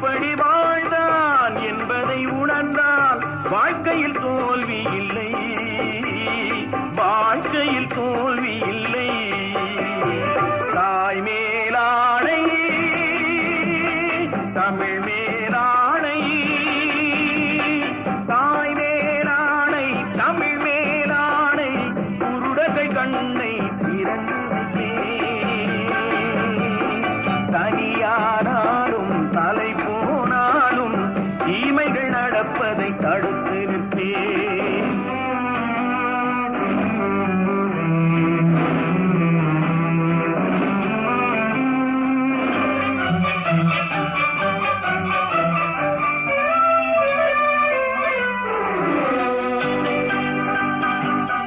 எப்படி வாழ்ந்தான் என்பதை உணர்ந்தான். வாழ்க்கையில் தோல்வி இல்லை. வாழ்க்கையில் தோல்வி இல்லை. தாய் மேலாடை தமிழ் மேலாடை தாய் மேலாடை தமிழ் மேலாடை குருடகை கண்ணை திறந்து தனியார் தீமைகள் நடப்பதை தடுத்து